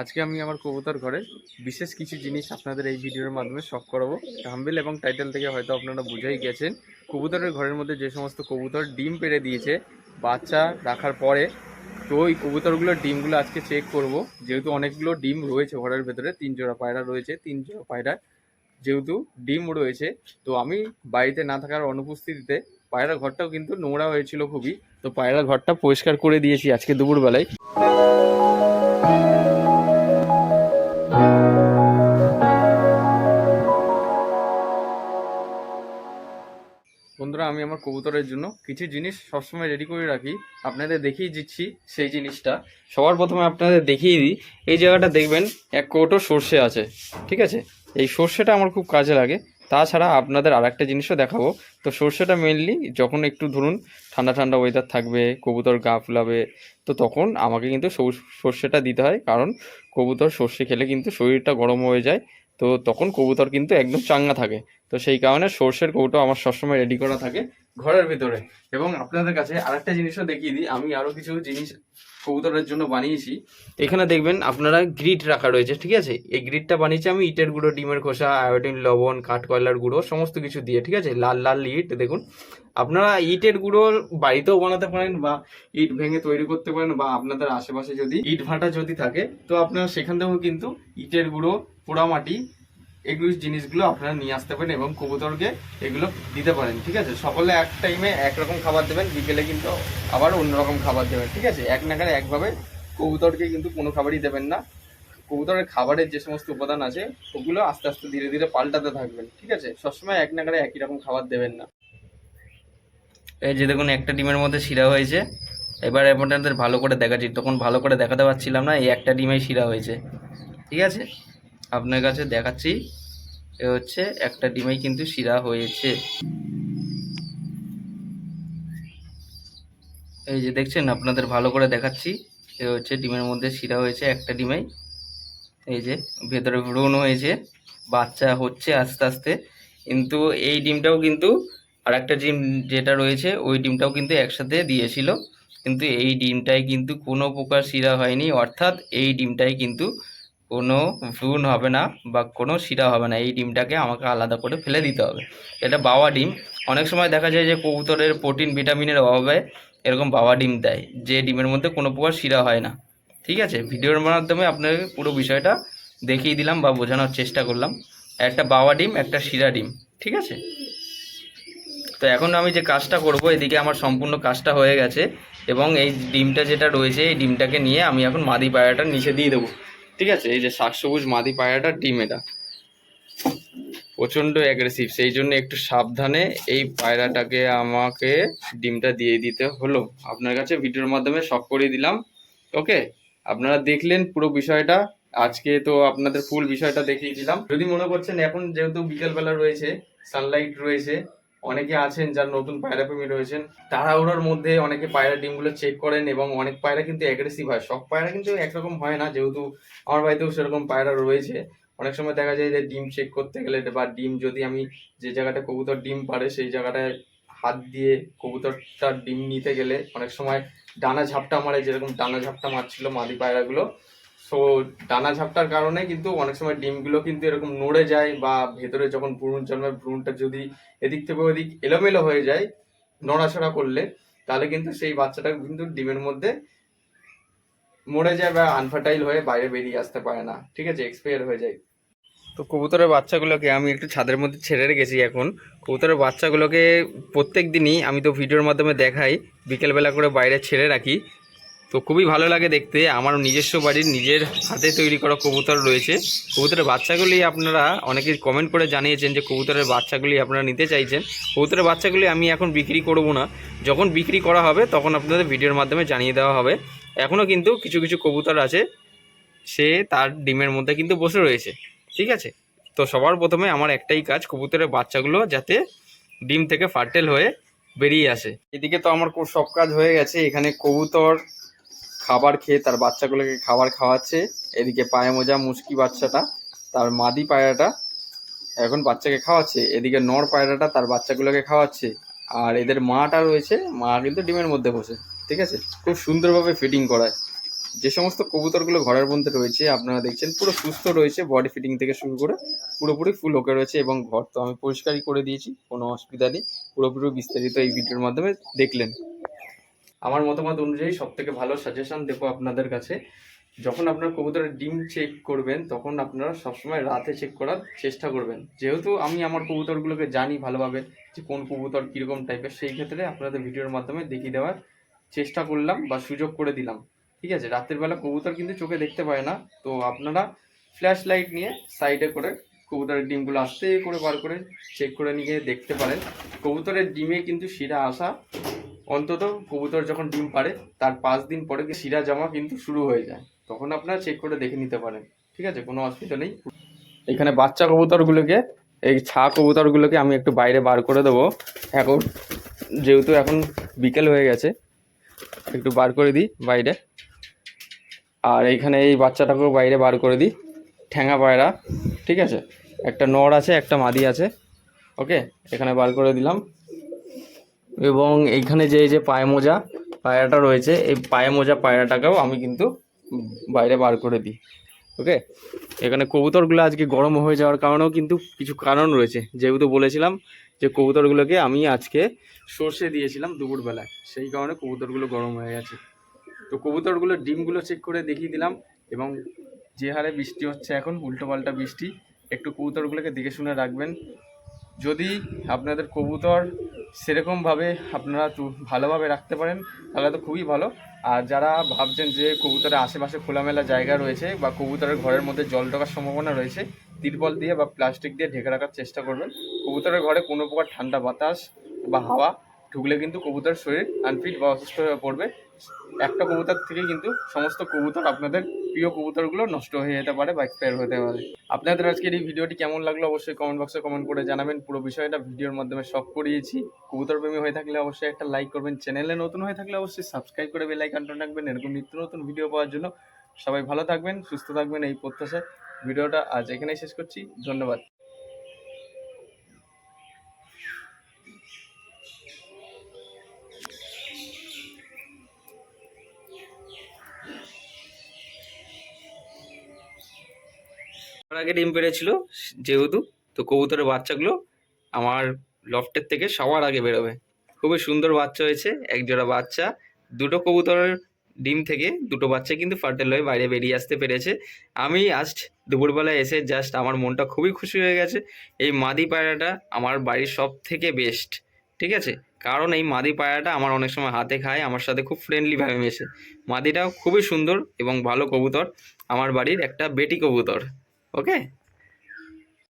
আজকে আমি আমার কবুতর ঘরে বিশেষ কিছু জিনিস আপনাদের এই ভিডিওর মাধ্যমে শখ করাবো। থাম্বেল এবং টাইটেল থেকে হয়তো আপনারা বুঝেই গেছেন। কবুতরের ঘরের মধ্যে যে সমস্ত কবুতর ডিম পেড়ে দিয়েছে, বাচ্চা রাখার পরে, তো ওই কবুতরগুলোর ডিমগুলো আজকে চেক করব। যেহেতু অনেকগুলো ডিম রয়েছে ঘরের ভেতরে, তিন জোড়া পায়রা রয়েছে, তিন জোড়া পায়রা যেহেতু ডিম রয়েছে, তো আমি বাড়িতে না থাকার অনুপস্থিতিতে পায়রা ঘরটাও কিন্তু নোংরা হয়েছিল খুবই। তো পায়রা ঘরটা পরিষ্কার করে দিয়েছি আজকে দুপুরবেলায়। আমার কবুতরের জন্য কিছু জিনিস সবসময় রেডি করে রাখি। আপনাদের দেখিয়ে দিচ্ছি সেই জিনিসটা। সবার প্রথমে আপনাদের দেখিয়ে দিই। এই জায়গাটা দেখবেন, এক কৌটো সর্ষে আছে, ঠিক আছে? এই সর্ষেটা আমার খুব কাজে লাগে। তাছাড়া আপনাদের আর একটা জিনিসও দেখাবো। তো সর্ষেটা মেনলি যখন একটু ধরুন ঠান্ডা ঠান্ডা ওয়েদার থাকবে, কবুতর গা ফুলাবে, তো তখন আমাকে কিন্তু সর- সর্ষেটা দিতে হয়। কারণ কবুতর সর্ষে খেলে কিন্তু শরীরটা গরম হয়ে যায়। তো তখন কবুতর কিন্তু একদম চাঙ্গা থাকে। তো সেই কারণে সর্ষের কৌটো আমার সবসময় রেডি করা থাকে। ঘরের ভিতরে। এবং আপনাদের কাছে আরেকটা জিনিসও দেখিয়ে দিই। আমি আরও কিছু জিনিস কবুতরের জন্য বানিয়েছি। এখানে দেখবেন আপনারা গ্রিট রাখা রয়েছে, ঠিক আছে? এই গ্রিটটা বানিয়েছি আমি, ইটের গুঁড়ো, ডিমের খোসা আয়োডিন লবণ কাঠ কয়লার গুঁড়ো, সমস্ত কিছু দিয়ে, ঠিক আছে? লাল লাল ইট, দেখুন। আপনারা ইটের গুঁড়ো বাড়িতেও বানাতে পারেন বা ইট ভেঙে তৈরি করতে পারেন বা আপনাদের আশেপাশে যদি ইট ভাটা যদি থাকে, তো আপনারা সেখান থেকেও কিন্তু ইটের গুঁড়ো, পোড়ামাটি এগুলো জিনিসগুলো আপনারা নিয়ে আসতে পারেন এবং কবুতরকে এগুলো দিতে পারেন, ঠিক আছে? সকলে এক টাইমে একরকম খাবার দেবেন, বিকেলে কিন্তু আবার অন্যরকম খাবার দেবেন, ঠিক আছে? এক নাগারে একভাবে কবুতরকে কিন্তু কোনো খাবারই দেবেন না। কবুতরের খাবারের যে সমস্ত উপাদান আছে, ওগুলো আস্তে আস্তে ধীরে ধীরে পাল্টাতে থাকবেন, ঠিক আছে? সবসময় এক নাগারে একই রকম খাবার দেবেন না। এই যে দেখুন, একটা ডিমের মধ্যে শিরা হয়েছে। এবার আপনাদের ভালো করে দেখাচ্ছি। তখন ভালো করে দেখাতে পারছিলাম না, এই একটা ডিমেই শিরা হয়েছে, ঠিক আছে? আপনার কাছে দেখাচ্ছি। এ হচ্ছে একটা ডিমেই কিন্তু শিরা হয়েছে। এই যে দেখছেন, আপনাদের ভালো করে দেখাচ্ছি। এ হচ্ছে ডিমের মধ্যে শিরা হয়েছে একটা ডিমেই। এই যে ভেতরে ভ্রূণ হয়েছে, বাচ্চা হচ্ছে আস্তে আস্তে। কিন্তু এই ডিমটাও কিন্তু আর একটা ডিম যেটা রয়েছে, ওই ডিমটাও কিন্তু একসাথে দিয়েছিল। কিন্তু এই ডিমটাই কিন্তু কোনো প্রকার শিরা হয়নি, অর্থাৎ এই ডিমটাই কিন্তু কোনো ভ্রূণ হবে না বা কোনো শিরা হবে না। এই ডিমটাকে আমাকে আলাদা করে ফেলে দিতে হবে। এটা বাবা ডিম। অনেক সময় দেখা যায় যে কবুতরের প্রোটিন, ভিটামিনের অভাবে এরকম বাবা ডিম দেয়, যে ডিমের মধ্যে কোনো প্রকার শিরা হয় না। ঠিক আছে? ভিডিওর মাধ্যমে আপনাকে পুরো বিষয়টা দেখিয়ে দিলাম বা বোঝানোর চেষ্টা করলাম। একটা বাবা ডিম, একটা শিরা ডিম। ঠিক আছে? তো এখন আমি যে কাজটা করব, এদিকে আমার সম্পূর্ণ কাজটা হয়ে গেছে এবং এই ডিমটা যেটা রয়েছে, এই ডিমটাকে নিয়ে আমি এখন মাদি পায়রাটার নিচে দিয়ে দেবো। ঠিক আছে? এই যে শাক সবুজ মাদি পায়রাটার ডিম এটা। প্রচণ্ড অ্যাগ্রেসিভ সেই জন্য একটু সাবধানে এই পায়রাটাকে আমাকে ডিমটা দিয়ে দিতে হলো। আপনার কাছে ভিডিওর মাধ্যমে শখ করিয়ে দিলাম। ওকে? আপনারা দেখলেন পুরো বিষয়টা। আজকে তো আপনাদের ফুল বিষয়টা দেখিয়ে দিলাম। যদি মনে করছেন, এখন যেহেতু বিকেলবেলা রয়েছে সানলাইট রয়েছে অনেকে আছেন যার নতুন পায়রা প্রেমী রয়েছেন, তাড়াহুড়োর মধ্যে অনেকে পায়রা ডিমগুলো চেক করেন এবং অনেক পায়রা কিন্তু অ্যাগ্রেসিভ হয়। সব পায়রা কিন্তু একরকম হয় না, যেহেতু আমার বাড়িতেও সেরকম পায়রা রয়েছে। অনেক সময় দেখা যায় যে ডিম চেক করতে গেলে বা ডিম যদি আমি যে জায়গাটা কবুতর ডিম পারে সেই জায়গাটায় হাত দিয়ে কবুতরটার ডিম নিতে গেলে অনেক সময় ডানা ঝাপটা মারে, যেরকম ডানা ঝাপটা মারছিল মাদি পায়রাগুলো সো ডানা ঝাপটার কারণে কিন্তু অনেক সময় ডিমগুলো কিন্তু এরকম নড়ে যায় বা ভেতরে যখন ভ্রূণ জন্মে, ভ্রূণটা যদি এদিক থেকে ওদিক এলোমেলো হয়ে যায়, নড়াচড়া করলে, তাহলে কিন্তু সেই বাচ্চাটা কিন্তু ডিমের মধ্যে মরে যায় বা আনফার্টাইল হয়ে বাইরে বেরিয়ে আসতে পারে না। ঠিক আছে? এক্সপায়ার হয়ে যায়। তো কবুতরের বাচ্চাগুলোকে আমি একটু ছাদের মধ্যে ছেড়ে রেখেছি এখন। কবুতরের বাচ্চাগুলোকে প্রত্যেক দিনই আমি তো ভিডিওর মাধ্যমে দেখাই, বিকেলবেলা করে বাইরে ছেড়ে রাখি। তো খুবই ভালো লাগে দেখতে। আমার নিজস্ব বাড়ির নিজের হাতে তৈরি করা কবুতর রয়েছে। কবুতরের বাচ্চাগুলি আপনারা অনেকে কমেন্ট করে জানিয়েছেন যে কবুতরের বাচ্চাগুলি আপনারা নিতে চাইছেন। কবুতরের বাচ্চাগুলি আমি এখন বিক্রি করব না। যখন বিক্রি করা হবে তখন আপনাদের ভিডিওর মাধ্যমে জানিয়ে দেওয়া হবে। এখনও কিন্তু কিছু কিছু কবুতর আছে। সে তার ডিমের মধ্যে কিন্তু বসে রয়েছে। ঠিক আছে? তো সবার প্রথমে আমার একটাই কাজ, কবুতরের বাচ্চাগুলো যাতে ডিম থেকে ফার্টেল হয়ে বেরিয়ে আসে। এদিকে তো আমার সব কাজ হয়ে গেছে। এখানে কবুতর খাবার খেয়ে তার বাচ্চাগুলোকে খাবার খাওয়াচ্ছে। এদিকে পায়ে মোজা মুশকি বাচ্চাটা, তার মাদি পায়রাটা এখন বাচ্চাকে খাওয়াচ্ছে। এদিকে নর পায়রাটা তার বাচ্চাগুলোকে খাওয়াচ্ছে। আর এদের মাটা রয়েছে, মা কিন্তু ডিমের মধ্যে বসে, ঠিক আছে? খুব সুন্দরভাবে ফিটিং করায়। যে সমস্ত কবুতরগুলো ঘরের মধ্যে রয়েছে, আপনারা দেখছেন, পুরো সুস্থ রয়েছে বডি ফিটিং থেকে শুরু করে পুরোপুরি ফুল ওকে রয়েছে এবং ঘর তো আমি পরিষ্কারই করে দিয়েছি, কোনো অসুবিধা নেই। পুরোপুরি বিস্তারিত এই ভিডিওর মাধ্যমে দেখলেন। আমার মতামত অনুযায়ী সব থেকে ভালো সাজেশন দেবো আপনাদের কাছে। যখন আপনার কবুতরের ডিম চেক করবেন, তখন আপনারা সবসময় রাতে চেক করার চেষ্টা করবেন। যেহেতু আমি আমার কবুতরগুলোকে জানি ভালোভাবে যে কোন কবুতর কীরকম টাইপের সেই ক্ষেত্রে আপনাদের ভিডিওর মাধ্যমে দেখিয়ে দেওয়ার চেষ্টা করলাম বা সুযোগ করে দিলাম। ঠিক আছে? রাতের বেলা কবুতর কিন্তু চোখে দেখতে পায় না। তো আপনারা ফ্ল্যাশ লাইট নিয়ে সাইডে করে কবুতরের ডিমগুলো আস্তে করে বার করে চেক করে নিয়ে দেখতে পারেন। কবুতরের ডিমে কিন্তু শিরা আসা অন্তত কবুতর যখন ডিম পারে তার পাঁচ দিন পরে শিরা জমা কিন্তু শুরু হয়ে যায়। তখন আপনারা চেক করে দেখে নিতে পারেন, ঠিক আছে? কোনো অসুবিধা নেই। এখানে বাচ্চা কবুতরগুলোকে, এই ছা কবুতরগুলোকে আমি একটু বাইরে বার করে দেবো। এখন যেহেতু এখন বিকেল হয়ে গেছে, একটু বার করে দিই বাইরে। আর এইখানে এই বাচ্চাটাকেও বাইরে বার করে দিই। ঠ্যাঙা পায়রা, ঠিক আছে? একটা নর আছে, একটা মাদি আছে, ওকে? এখানে বার করে দিলাম। এবং এইখানে যে যে পায়ে মোজা, পায়রাটা রয়েছে, এই পায়ে মোজা পায়রাটাকেও আমি কিন্তু বাইরে বার করে দিই, ওকে? এখানে কবুতরগুলো আজকে গরম হয়ে যাওয়ার কারণেও কিন্তু কিছু কারণ রয়েছে। যেহেতু বলেছিলাম যে কবুতরগুলোকে আমি আজকে সর্ষে দিয়েছিলাম দুপুরবেলায়, সেই কারণে কবুতরগুলো গরম হয়ে গেছে। তো কবুতরগুলোর ডিমগুলো চেক করে দেখিয়ে দিলাম এবং যে হারে বৃষ্টি হচ্ছে এখন, উল্টোপাল্টা বৃষ্টি, একটু কবুতরগুলোকে দেখে শুনে রাখবেন। যদি আপনাদের কবুতর সেরকমভাবে আপনারা ভালোভাবে রাখতে পারেন, তাহলে তো খুবই ভালো। আর যারা ভাবছেন যে কবুতরের আশেপাশে খোলামেলা জায়গা রয়েছে বা কবুতরের ঘরের মধ্যে জল ঢোকার সম্ভাবনা রয়েছে, তিরপল দিয়ে বা প্লাস্টিক দিয়ে ঢেকে রাখার চেষ্টা করবেন। কবুতরের ঘরে কোনো প্রকার ঠান্ডা বাতাস বা হাওয়া ঢুকলে কিন্তু কবুতরের শরীর আনফিট বা অসুস্থ হয়ে পড়বে। একটা কবুতর থেকে কিন্তু সমস্ত কবুতর আপনাদের প্রিয় কবুতরগুলো নষ্ট হয়ে যেতে পারে বা এক্সপায়ার হতে পারে। আপনাদের আজকের এই ভিডিওটি কেমন লাগল অবশ্যই কমেন্ট বক্সে কমেন্ট করে জানাবেন। পুরো বিষয়টা ভিডিওর মাধ্যমে সব করিয়েছি। কবুতর প্রেমী হয়ে থাকলে অবশ্যই একটা লাইক করবেন। চ্যানেলে নতুন হয়ে থাকলে অবশ্যই সাবস্ক্রাইব করে বেল আইকনটা রাখবেন। এরকম নিত্য নতুন ভিডিও পাওয়ার জন্য সবাই ভালো থাকবেন, সুস্থ থাকবেন এই প্রত্যাশায়। ভিডিওটা আজ এখানেই শেষ করছি। ধন্যবাদ। আগে ডিম পেড়েছিল, যেহেতু। তো কবুতরের বাচ্চাগুলো আমার লফটের থেকে সবার আগে বেরোবে। খুবই সুন্দর বাচ্চা হয়েছে এক জোড়া বাচ্চা। দুটো কবুতরের ডিম থেকে দুটো বাচ্চা কিন্তু ফার্টেল হয়ে বাইরে বেরিয়ে আসতে পেরেছে। আমি আজ দুপুরবেলায় এসে জাস্ট আমার মনটা খুবই খুশি হয়ে গেছে। এই মাদি পায়রাটা আমার বাড়ির সব থেকে বেস্ট ঠিক আছে? কারণ এই মাদি পায়রাটা আমার অনেক সময় হাতে খায়, আমার সাথে খুব ফ্রেন্ডলিভাবে মেশে। মাদিটাও খুবই সুন্দর এবং ভালো কবুতর। আমার বাড়ির একটা বেটি কবুতর। ওকে